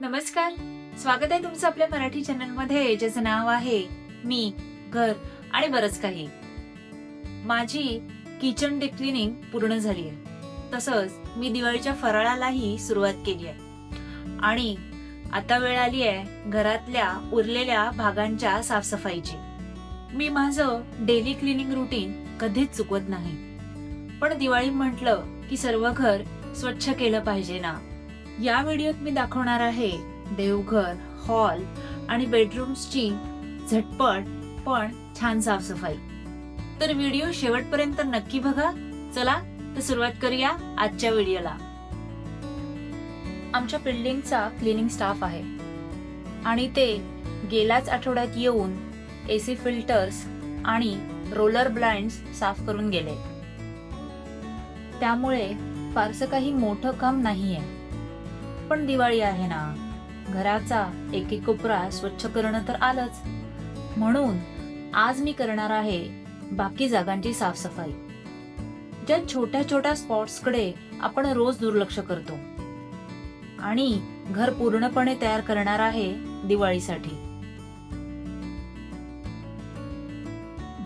नमस्कार. स्वागत आहे तुमचं आपल्या मराठी चॅनलमध्ये ज्याचं नाव आहे मी घर आणि बरंच काही. माझी किचन डिक्लिनिंग पूर्ण झाली आहे. तसंच मी दिवाळीच्या फराळालाही सुरुवात केली आहे. आणि आता वेळ आली आहे घरातल्या उरलेल्या भागांच्या साफसफाईची. मी माझं डेली क्लिनिंग रुटीन कधीच चुकवत नाही. पण दिवाळी म्हटलं की सर्व घर स्वच्छ केलं पाहिजे ना. या व्हिडिओत मी दाखवणार आहे देवघर हॉल आणि बेडरूम्सची झटपट पण छान साफसफाई. तर व्हिडिओ शेवटपर्यंत नक्की बघा. चला तर सुरुवात करूया आजच्या व्हिडिओला. आमच्या बिल्डिंगचा क्लिनिंग स्टाफ आहे. आणि ते गेल्याच आठवड्यात येऊन एसी फिल्टर्स आणि रोलर ब्लाइंड्स साफ करून गेले. त्यामुळे फारसं काही मोठं काम नाहीये. पण दिवाळी आहे ना. घराचा एक एक कोपरा स्वच्छ करणं तर आलंच. म्हणून आज मी करणार आहे बाकी जागांची साफसफाई. ज्या छोट्या छोट्या स्पॉट्सकडे आपण रोज दुर्लक्ष करतो. आणि घर पूर्णपणे तयार करणार आहे दिवाळीसाठी.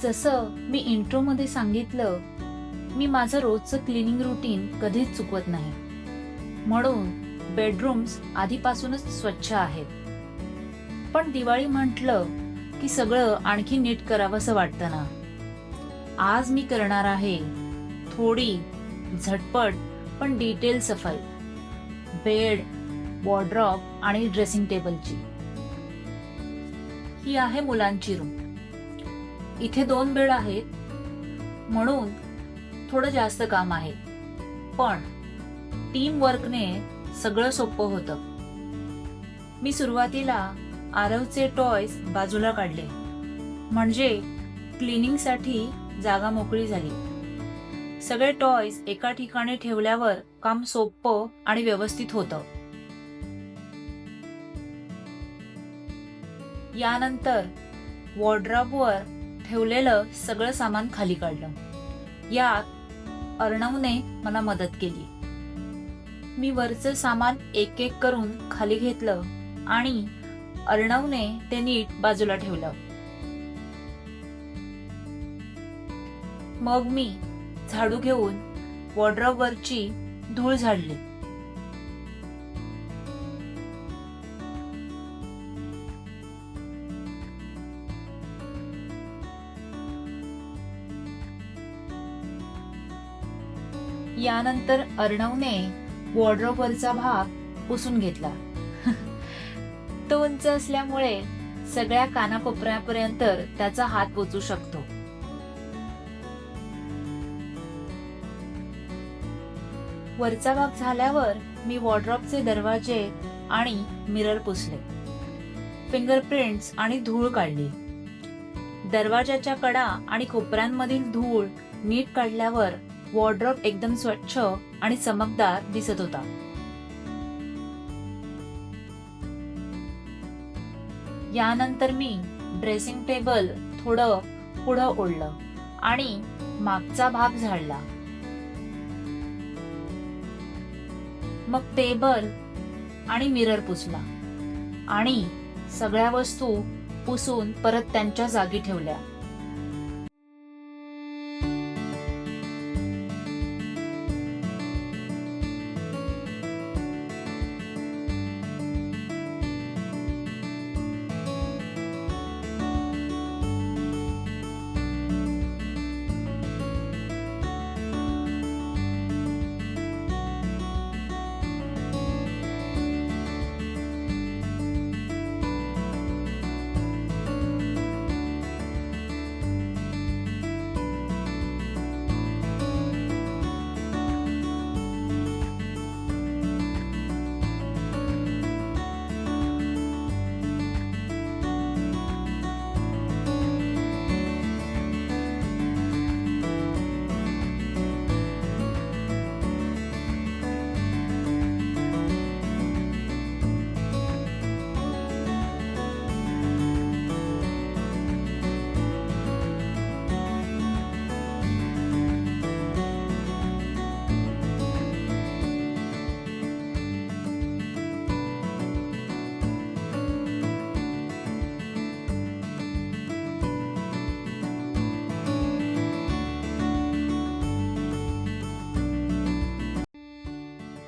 जसं मी इंट्रोमध्ये सांगितलं मी माझं रोजचं क्लिनिंग रुटीन कधीच चुकवत नाही. म्हणून बेडरूम्स आधीपासूनच स्वच्छ आहेत. पण दिवाळी म्हटलं की सगळं आणखी नीट करावंसं वाटतं ना. आज मी करणार आहे थोडी झटपट पण डिटेल सफाई बेड वॉर्ड्रॉप आणि ड्रेसिंग टेबलची ही आहे मुलांची रूम इथे दोन बेड आहेत. म्हणून थोडं जास्त काम आहे. पण टीम वर्कने सगळं सोपं होतं. मी सुरुवातीला आरवचे टॉयज बाजूला काढले. म्हणजे क्लिनिंगसाठी जागा मोकळी झाली. सगळे टॉयज एका ठिकाणी ठेवल्यावर काम सोपं आणि व्यवस्थित होतं. यानंतर वॉर्ड्रॉपवर ठेवलेलं सगळं सामान खाली काढलं. यात अर्णवने मला मदत केली. मी वरचं सामान एक एक करून खाली घेतलं आणि अर्णवने ते नीट बाजूला ठेवलं. मग मी झाडू घेऊन वॉर्ड्रॉप वरची धूळ झाडली. यानंतर अर्णवने वॉर्ड्रॉपरचा भाग पुसून घेतला. तो उंच असल्यामुळे सगळ्या कानाकोपऱ्यापर्यंत त्याचा हात पोचू शकतो. वरचा भाग झाल्यावर मी वॉर्ड्रॉपचे दरवाजे आणि मिरर पुसले. फिंगरप्रिंट्स आणि धूळ काढली. दरवाजाच्या कडा आणि कोपऱ्यांमधील धूळ नीट काढल्यावर वॉर्ड्रॉप एकदम स्वच्छ आणि चमकदार दिसत होता. यानंतर मी ड्रेसिंग टेबल थोडं पुढं ओढलं आणि मागचा भाग झाडला. मग टेबल आणि मिरर पुसला आणि सगळ्या वस्तू पुसून परत त्यांच्या जागी ठेवल्या.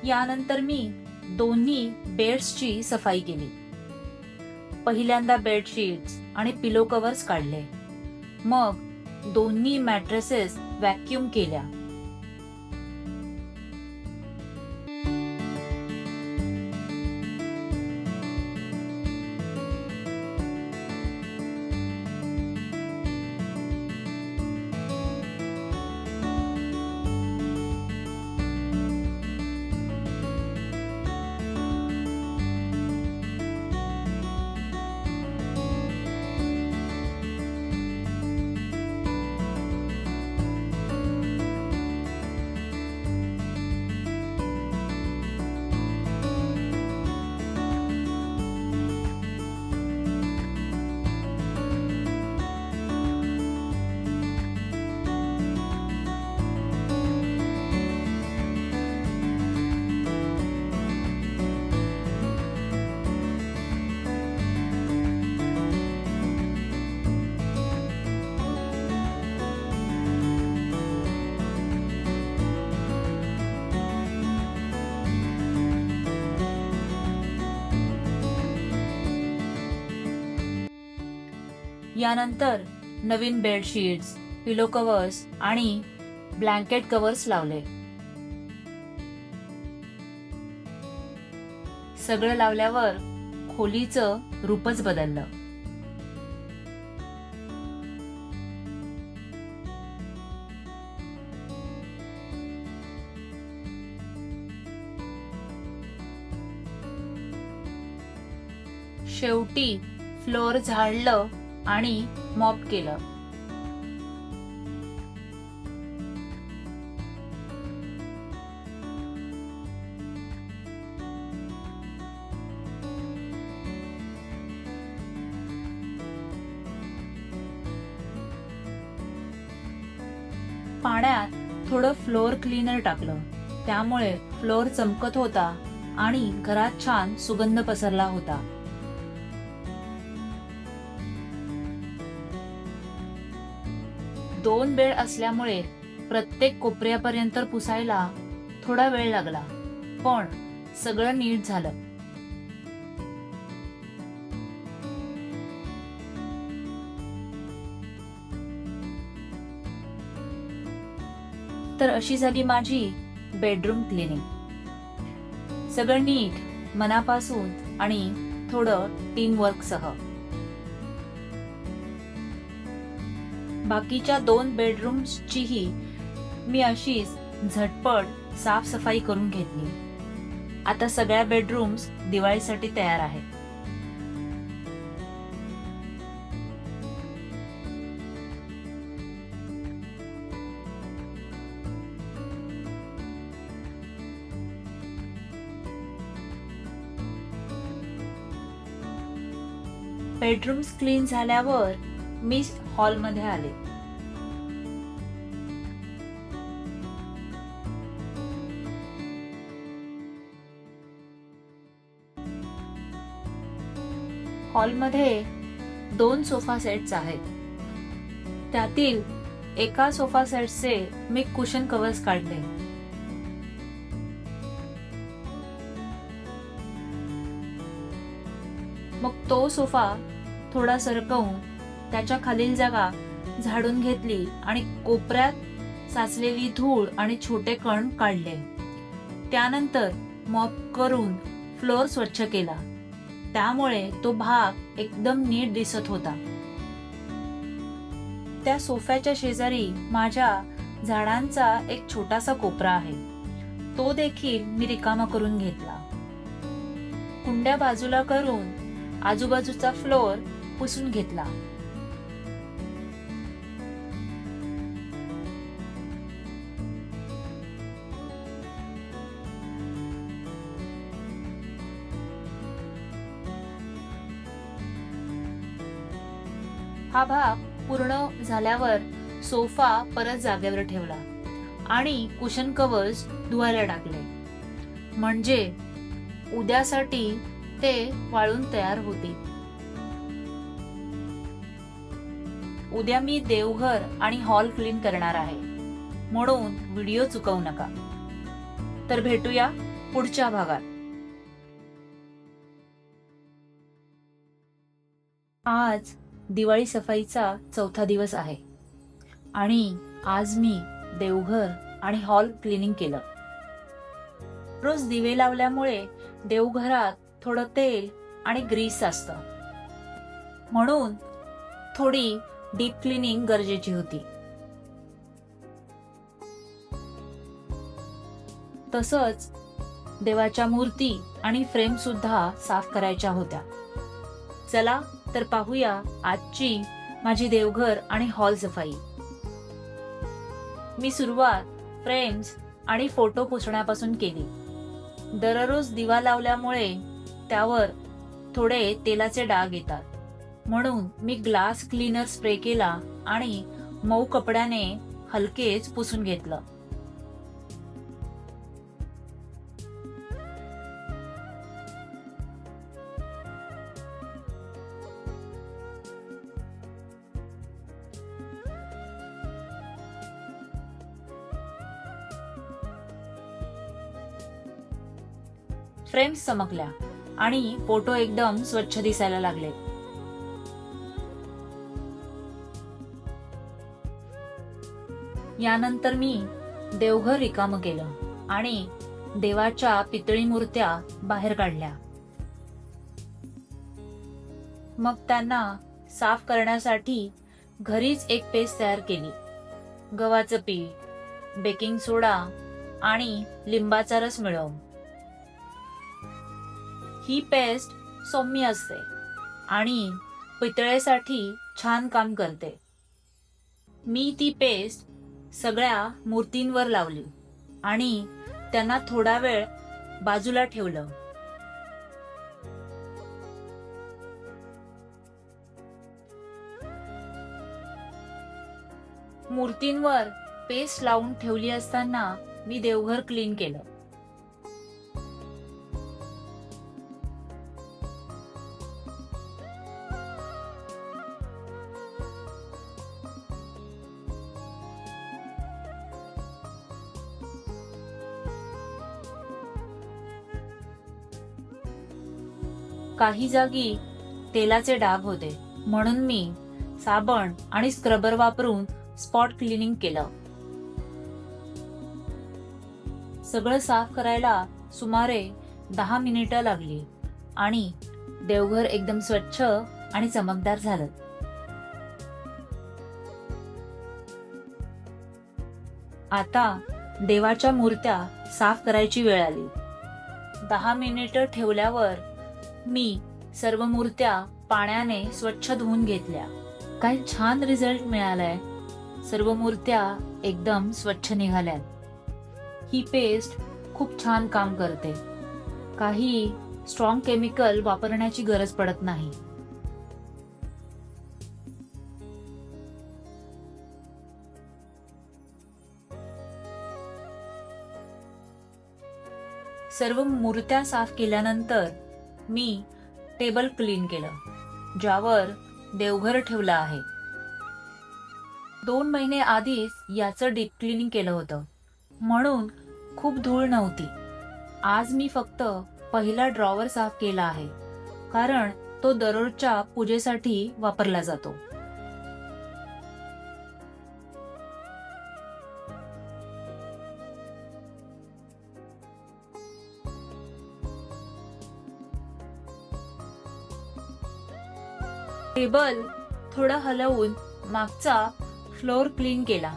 यानंतर मी दोन्ही बेड्सची सफाई केली. पहिल्यांदा बेडशीट्स आणि पिलो कव्हर्स काढले. मग दोन्ही मॅट्रेसेस व्हॅक्यूम केल्या. यानंतर नवीन बेडशीट्स पिलो कव्हर्स आणि ब्लँकेट कव्हर्स लावले. सगळं लावल्यावर खोलीचं रूपच बदललं. शेवटी फ्लोअर झाडलं आणि मॉप केलं. पाण्यात थोडं फ्लोअर क्लीनर टाकलं. त्यामुळे फ्लोअर चमकत होता आणि घरात छान सुगंध पसरला होता. दोन बेड असल्यामुळे प्रत्येक कोपऱ्यापर्यंत पुसायला थोडा वेळ लागला पण सगळं नीट झालं. तर अशी झाली माझी बेडरूम क्लिनिंग. सगळं नीट मनापासून आणि थोडं टीम बाकीच्या दोन बेडरूम्सचीही मी अशीच झटपट साफसफाई करून घेतली. आता सगळ्या बेडरूम्स दिवाळीसाठी तयार आहेत. बेडरूम्स क्लीन झाल्यावर मी हॉलमध्ये आले. हॉलमध्ये दोन सोफा सेट्स आहेत. त्यातील एका सोफा सेटचे मी कुशन कव्हर्स काढले. मग तो सोफा थोडा सरकवून त्याच्या खालील जागा झाडून घेतली आणि कोपऱ्यात साचलेली धूळ आणि छोटे कण काढले. त्यानंतर मॉप करून फ्लोअर स्वच्छ केला. त्यामुळे तो भाग एकदम नीट दिसत होता. त्या सोफ्याच्या शेजारी माझ्या झाडांचा एक छोटासा कोपरा आहे. तो देखील मी रिकामा करून घेतला. कुंड्या बाजूला करून आजूबाजूचा फ्लोअर पुसून घेतला. हा भाग पूर्ण झाल्यावर सोफा परत जागेवर ठेवला आणि कुशन कवर्स धुवायला टाकले. म्हणजे उद्यासाठी ते वाळून तयार होते उद्या मी देवघर आणि हॉल क्लीन करणार आहे. म्हणून व्हिडिओ चुकवू नका. तर भेटूया पुढच्या भागात. आज दिवाळी सफाईचा चौथा दिवस आहे. आणि आज मी देवघर आणि हॉल क्लिनिंग केलं. रोज दिवे लावल्यामुळे देवघरात थोडं तेल आणि ग्रीस असतं. म्हणून थोडी डीप क्लिनिंग गरजेची होती. तसंच देवाच्या मूर्ती आणि फ्रेम सुद्धा साफ करायच्या होत्या. चला तर पाहूया आजची माझी देवघर आणि हॉल सफाई. मी सुरुवात फ्रेम्स आणि फोटो पुसण्यापासून केली. दररोज दिवा लावल्यामुळे त्यावर थोडे तेलाचे डाग येतात. म्हणून मी ग्लास क्लीनर स्प्रे केला आणि मऊ कपड्याने हलकेच पुसून घेतलं. फ्रेम्स चमकल्या आणि फोटो एकदम स्वच्छ दिसायला लागले. यानंतर मी देवघर रिकाम केलं आणि देवाच्या पितळी मूर्त्या बाहेर काढल्या. मग त्यांना साफ करण्यासाठी घरीच एक पेस्ट तयार केली. गव्हाचं पीठ बेकिंग सोडा आणि लिंबाचा रस मिळवून. ही पेस्ट सौम्य असते आणि पितळेसाठी छान काम करते. मी ती पेस्ट सगळ्या मूर्तींवर लावली आणि त्यांना थोडा वेळ बाजूला ठेवलं. मूर्तींवर पेस्ट लावून ठेवली असताना मी देवघर क्लीन केलं. काही जागी तेलाचे डाग होते. म्हणून मी साबण आणि स्क्रबर वापरून स्पॉट क्लिनिंग केलं. सगळं साफ करायला सुमारे दहा मिनिटं लागली आणि देवघर एकदम स्वच्छ आणि चमकदार झालं. आता देवाच्या मूर्त्या साफ करायची वेळ आली. दहा मिनिटं ठेवल्यावर मी सर्व मूर्त्या पाण्याने स्वच्छ धुवून घेतल्या. काय छान रिझल्ट मिळालाय. सर्व मूर्त्या एकदम स्वच्छ निघाल्यात. ही पेस्ट खूप छान काम करते. काही स्ट्रॉंग केमिकल वापरण्याची गरज पडत नाही. सर्व मूर्त्या साफ केल्यानंतर मी टेबल क्लीन केलं ज्यावर देवघर ठेवलं आहे. दोन महिने आधीच याचं डीप क्लिनिंग केलं होतं. म्हणून खूप धूळ नव्हती. आज मी फक्त पहिला ड्रॉवर साफ केला आहे कारण तो दररोजच्या पूजेसाठी वापरला जातो. टेबल थोडं हलवून मागचा फ्लोअर क्लीन केला.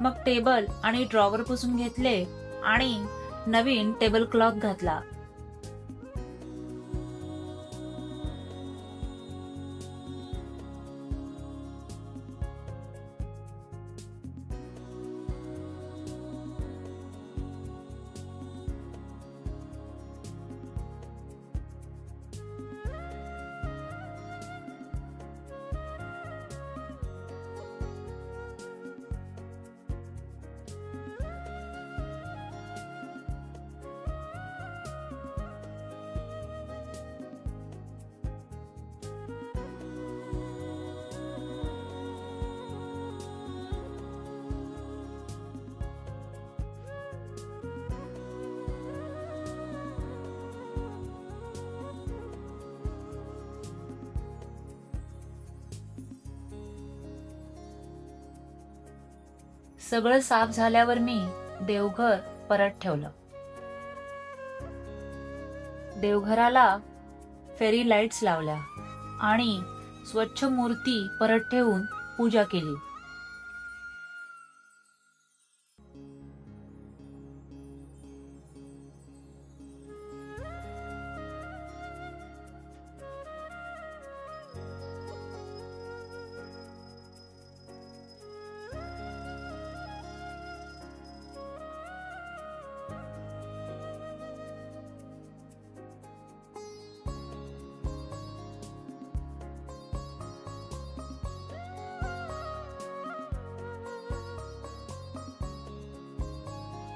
मग टेबल आणि ड्रॉवर पुसून घेतले आणि नवीन टेबल क्लॉथ घातला. सगळं साफ झाल्यावर मी देवघर परत ठेवलं. देवघराला फेरी लाईट्स लावल्या आणि स्वच्छ मूर्ती परत ठेवून पूजा केली.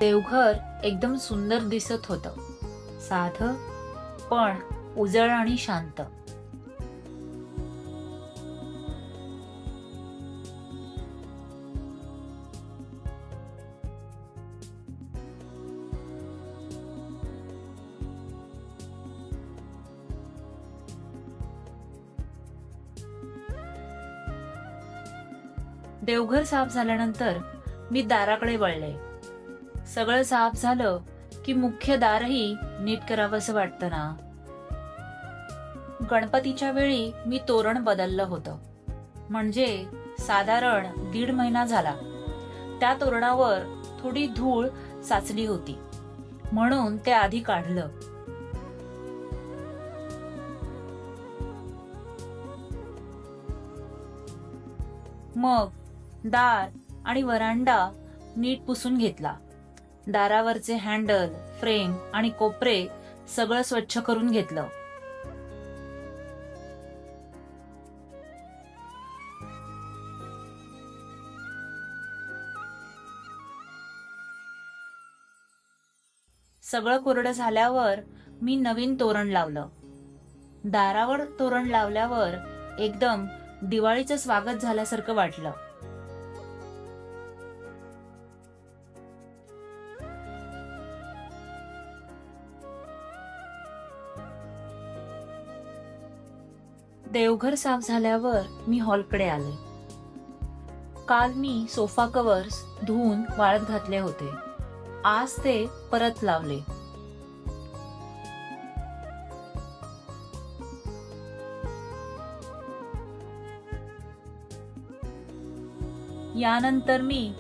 देवघर एकदम सुंदर दिसत होतं. साध पण उजळ आणि शांत. देवघर साफ झाल्यानंतर मी दाराकडे वळले. सगळं साफ झालं की मुख्य दारही नीट करावंसं वाटतं ना? गणपतीच्या वेळी मी तोरण बदललं होतं. म्हणजे साधारण दीड महिना झाला. त्या तोरणावर थोडी धूळ साचली होती. म्हणून ते आधी काढलं. मग दार आणि वरांडा नीट पुसून घेतला. दारावरचे हँडल फ्रेम आणि कोपरे सगळं स्वच्छ करून घेतलं. सगळं कोरडं झाल्यावर मी नवीन तोरण लावलं. दारावर तोरण लावल्यावर एकदम दिवाळीचं स्वागत झाल्यासारखं वाटलं. देवघर साफ झाल्यावर मी हॉलकडे आले. काल मी सोफा कव्हर्स धुवून वाळत घातले होते. आज ते परत लावले. यानंतर मी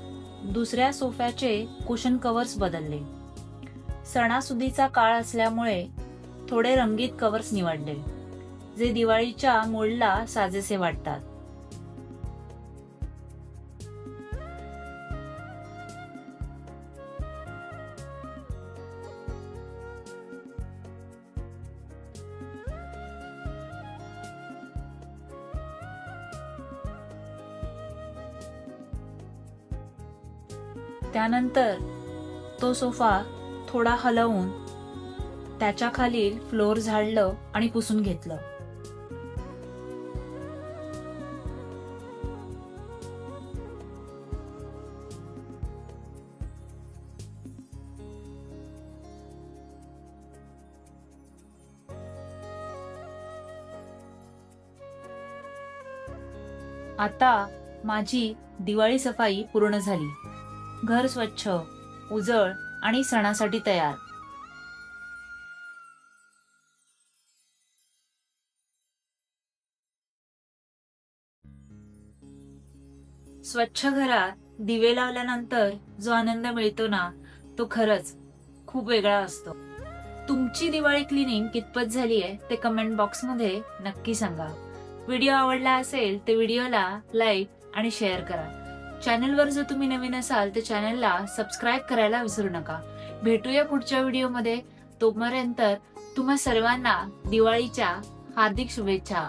दुसऱ्या सोफ्याचे कुशन कव्हर्स बदलले. सणासुदीचा काळ असल्यामुळे थोडे रंगीत कवर्स निवडले. जे दिवाळीच्या मूळला साजेसे वाटतात. त्यानंतर तो सोफा थोडा हलवून त्याच्या खालील फ्लोअर झाडलं आणि पुसून घेतलं. आता माझी दिवाळी सफाई पूर्ण झाली. घर स्वच्छ उजळ आणि सणासाठी तयार. स्वच्छ घरात दिवे लावल्यानंतर जो आनंद मिळतो ना तो खरंच खूप वेगळा असतो. तुमची दिवाळी क्लिनिंग कितपत झाली आहे ते कमेंट बॉक्समध्ये नक्की सांगा. व्हिडिओ आवडला असेल तर व्हिडिओला लाईक आणि शेअर करा. चॅनलवर जर तुम्ही नवीन असाल तर चॅनलला सबस्क्राईब करायला विसरू नका. भेटूया पुढच्या व्हिडिओमध्ये. तोपर्यंत तुम्हा सर्वांना दिवाळीच्या हार्दिक शुभेच्छा.